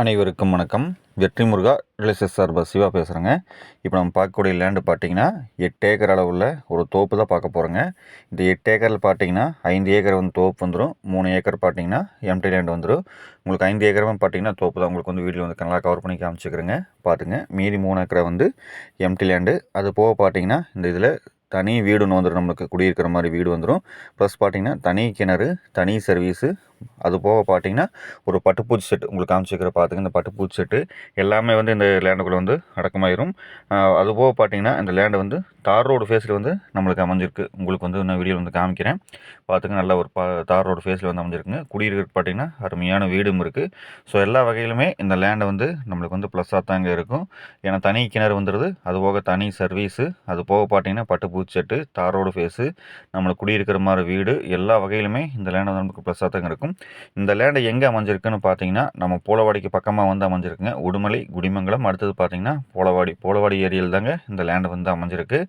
அனைவருக்கும் வணக்கம். வெற்றி முருகா ரிலேசஸ் சார்பா சிவா பேசுகிறேங்க இப்போ நம்ம பார்க்கக்கூடிய லேண்டு பார்த்தீங்கன்னா எட்டு ஏக்கர் அளவுள்ள ஒரு தோப்பு தான் பார்க்க போகிறோங்க இந்த எட்டு ஏக்கரில் பார்த்தீங்கன்னா ஐந்து ஏக்கர் வந்து தோப்பு வந்துடும் மூணு ஏக்கர் பார்த்தீங்கன்னா எம்டி லேண்ட் வந்துடும் உங்களுக்கு ஐந்து ஏக்கரும் பார்த்தீங்கன்னா தோப்பு தான் உங்களுக்கு வந்து வீட்டில் வந்து நல்லா கவர் பண்ணி காமிச்சிக்கிறேங்க. பார்த்துங்க மீதி மூணு ஏக்கரை வந்து எம்டி லேண்டு அது போக பார்த்தீங்கன்னா இந்த இதில் தனி வீடு ஒன்று வந்துடும் நம்மளுக்கு குடியிருக்கிற மாதிரி வீடு வந்துடும் ப்ளஸ் பார்த்தீங்கன்னா தனி கிணறு தனி சர்வீஸு அது போக பார்த்தீங்கன்னா ஒரு பட்டுப்பூச்சி செட்டு உங்களுக்கு காமிச்சிக்கிற பார்த்துங்க இந்த பட்டுப்பூச்சி செட்டு எல்லாமே வந்து இந்த லேண்டுக்குள்ளே வந்து அடக்கமாயிரும். அது போக பார்த்தீங்கன்னா இந்த லேண்டு வந்து தார் ரோடு ஃபேஸில் வந்து நம்மளுக்கு அமைஞ்சிருக்கு. உங்களுக்கு வந்து நான் வீடியோ வந்து காமிக்கிறேன். பார்த்துங்க நல்ல ஒரு பா தார் ரோடு ஃபேஸில் வந்து அமைஞ்சிருக்குங்க. குடியிருக்கிறது பார்த்தீங்கன்னா அருமையான வீடும் இருக்குது ஸோ எல்லா வகையிலுமே இந்த லேண்டை வந்து நம்மளுக்கு வந்து ப்ளஸ்ஸாக தாங்க இருக்கும். ஏன்னா தனி கிணறு வந்துடுது அது போக தனி சர்வீஸு அது போக பார்த்தீங்கன்னா பட்டுப்பூச்சி செட்டு தார் ரோடு ஃபேஸு நம்மளுக்கு குடியிருக்கிற மாதிரி வீடு எல்லா வகையிலுமே இந்த லேண்டை வந்து நமக்கு ப்ளஸ்ஸாக தாங்க இருக்கும். இந்த லேண்டு எங்கே அமைஞ்சிருக்குன்னு பார்த்தீங்கன்னா நம்ம போலவாடிக்கு பக்கமாக வந்து அமைஞ்சிருக்குங்க. உடுமலை குடிமங்கலம் அடுத்தது பார்த்தீங்கன்னா போலவாடி. போலவாடி ஏரியில் தாங்க இந்த லேண்டு வந்து அமைஞ்சிருக்கு.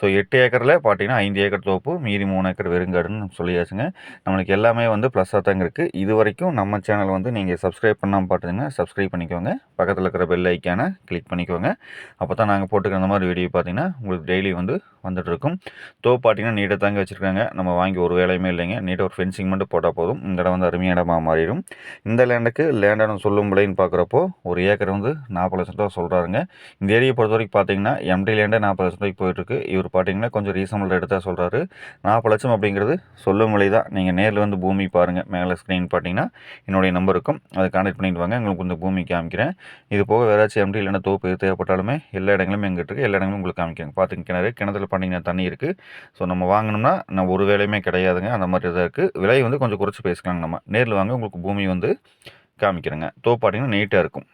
ஸோ எட்டு ஏக்கரில் பார்த்தீங்கன்னா ஐந்து ஏக்கர் தோப்பு மீதி மூணு ஏக்கர் வெறுங்காடுன்னு சொல்லியாச்சுங்க. நம்மளுக்கு எல்லாமே வந்து ப்ளஸ்ஸாக தாங்க இருக்குது இது வரைக்கும் நம்ம சேனல் வந்து நீங்கள் சப்ஸ்கிரைப் பண்ணாமல் பார்த்தீங்கன்னா சப்ஸ்கிரைப் பண்ணிக்கோங்க. பக்கத்தில் இருக்கிற பெல் ஐக்கானை கிளிக் பண்ணிக்கோங்க. அப்போ தான் நாங்கள் போட்டுக்கிற அந்த மாதிரி வீடியோ பார்த்தீங்கன்னா உங்களுக்கு டெய்லி வந்து வந்துட்டுருக்கும். இருக்கும் தோப்பு பார்த்தீங்கன்னா தாங்க வச்சுருக்காங்க. நம்ம வாங்கி ஒரு வேலையுமே இல்லைங்க. நீட்டாக ஒரு ஃபென்சிங் மட்டும் போட்டால் போதும். இந்த இடம் வந்து அருமையான இடமா மாறிடும். இந்த லேண்டுக்கு லேண்டான சொல்லும் விலைன்னு பார்க்குறப்போ ஒரு ஏக்கர் வந்து நாற்பது லட்சம் ரூபா சொல்கிறாருங்க இந்த ஏரியை பொறுத்த வரைக்கும் பார்த்தீங்கன்னா எம்டி லேண்டே நாற்பது லட்சம் ரூபாய்க்கு போயிட்டுருக்கு. இவர் பார்த்தீங்கன்னா கொஞ்சம் ரீசனபிள் ரேட்டு தான் சொல்கிறாரு நாற்பது லட்சம் அப்படிங்கிறது சொல்லும் விலை தான். நீங்கள் நேரில் வந்து பூமி பாருங்கள் மேலே ஸ்க்ரீன் பார்த்தீங்கன்னா என்னுடைய நம்பர் இருக்கும் அதை கான்டாக்ட் பண்ணிட்டு வாங்க. உங்களுக்கு இந்த பூமி காமிக்கிறேன். இது போக வேறாச்சும் எம்டி இல்லைன்னா தோப்பு தேவைப்பட்டாலுமே எல்லா இடங்களும் எங்கிட்ட இருக்குது எல்லா இடங்களும் உங்களுக்கு காமிக்கிறேன். பார்த்துங்க கிணறு கிணத்துல பண்ணின தண்ணி இருக்குது ஸோ நம்ம வாங்கினோம்னா நான் ஒரு வேலையுமே கிடையாதுங்க. அந்த மாதிரி இதாக இருக்குது விலை வந்து கொஞ்சம் குறைச்சி பேசிக்கலாங்க நம்ம. நேரில் வாங்க உங்களுக்கு பூமி வந்து காமிக்கிறேங்க. தோப்பாட்டிங்கன்னா நீட்டாக இருக்கும்.